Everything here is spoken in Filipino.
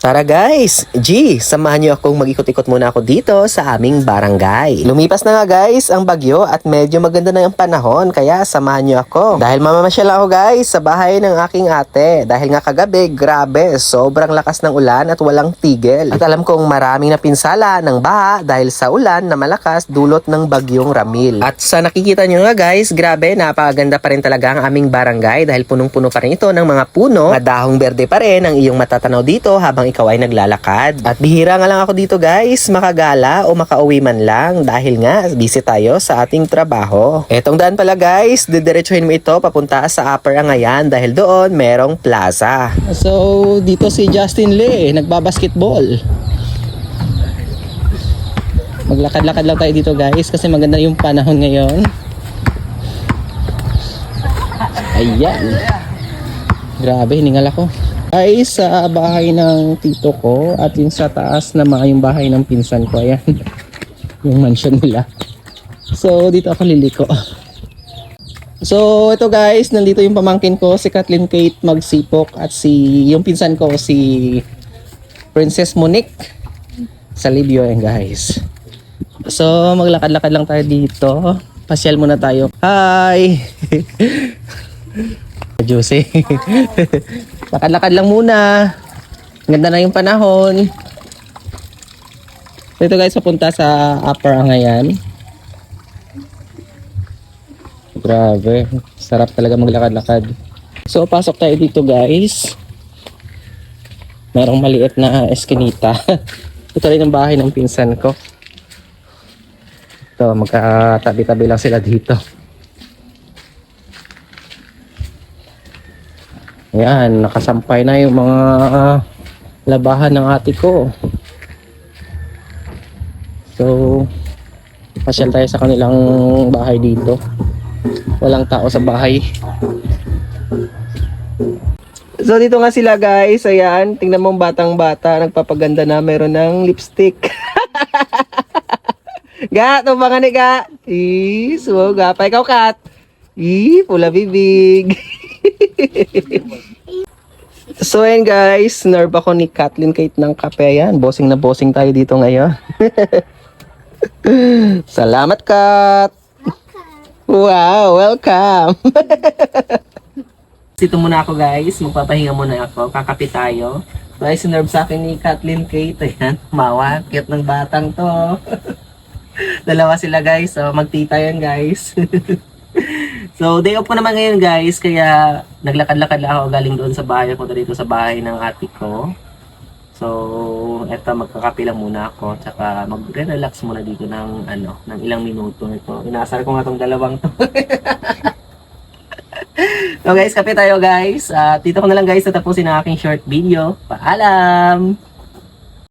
Tara guys! G, samahan niyo akong mag-ikot-ikot muna ako dito sa aming barangay. Lumipas na nga guys ang bagyo at medyo maganda na yung panahon kaya samahan niyo ako. Dahil mamamasyal ako guys sa bahay ng aking ate. Dahil nga kagabi, grabe, sobrang lakas ng ulan at walang tigil. At alam kong maraming napinsala ng baha dahil sa ulan na malakas dulot ng bagyong Ramil. At sa nakikita niyo nga guys, grabe, napakaganda pa rin talaga ang aming barangay dahil punong-puno pa rin ito ng mga puno. Madahong berde pa rin ang iyong matatanaw dito habang ikaw ay naglalakad. At bihira nga lang ako dito guys, makagala o makauwi man lang dahil nga busy tayo sa ating trabaho. Etong daan pala guys, didiretsuhin mo ito papunta sa Upper Angayan dahil doon merong plaza. So dito si Justin Lee, nagbabasketball. Maglakad-lakad lang tayo dito guys kasi maganda yung panahon ngayon. Ayan. Grabe, hiningal ako. Ay sa bahay ng tito ko at yung sa taas na mga yung bahay ng pinsan ko. Ayan. yung mansion nila. So, dito ako liliko. So, ito guys, nandito yung pamangkin ko, si Kathleen Kate Magsipok at si, yung pinsan ko, si Princess Monique sa Libyo yan guys. So, maglakad-lakad lang tayo dito. Pasyal muna tayo. Hi! Juicy. Lakad-lakad lang muna. Ganda na yung panahon. So ito guys, papunta sa Upper Angayan. Grabe. Sarap talaga maglakad-lakad. So, pasok tayo dito guys. Merong maliit na eskinita. ito rin ang bahay ng pinsan ko. Ito, magkatabi-tabi lang sila dito. Ayan, nakasampay na yung mga ah, labahan ng ate ko. So, pasyal tayo sa kanilang bahay dito. Walang tao sa bahay. So dito nga sila guys, ayan, tingnan mo ang batang bata, nagpapaganda na, meron ng lipstick. ga, tumangan ni ga. Is, wow, ga, pa ikaw kat. Ih, pula bibig. So ayan guys, nerve ako ni Kathleen Kate ng kape yan. Bossing na bossing tayo dito ngayon. Salamat Kat! Wow, welcome! Dito muna ako guys, magpapahinga muna ako, kakape tayo. Guys, nerve sa akin ni Kathleen Kate. Ayan, mawa, cute ng batang to. Dalawa sila guys, so magtita yan guys. So, day off ko naman ngayon guys, kaya naglakad-lakad lang ako galing doon sa bahay ko dito sa bahay ng ate ko. So, eto magkakape lang muna ako, tsaka mag-relax muna dito ng ano, ng ilang minuto ito. Inaasar ko nga tong dalawang to. so guys, kape tayo guys. At dito ko na lang guys tatapusin ang aking short video. Paalam!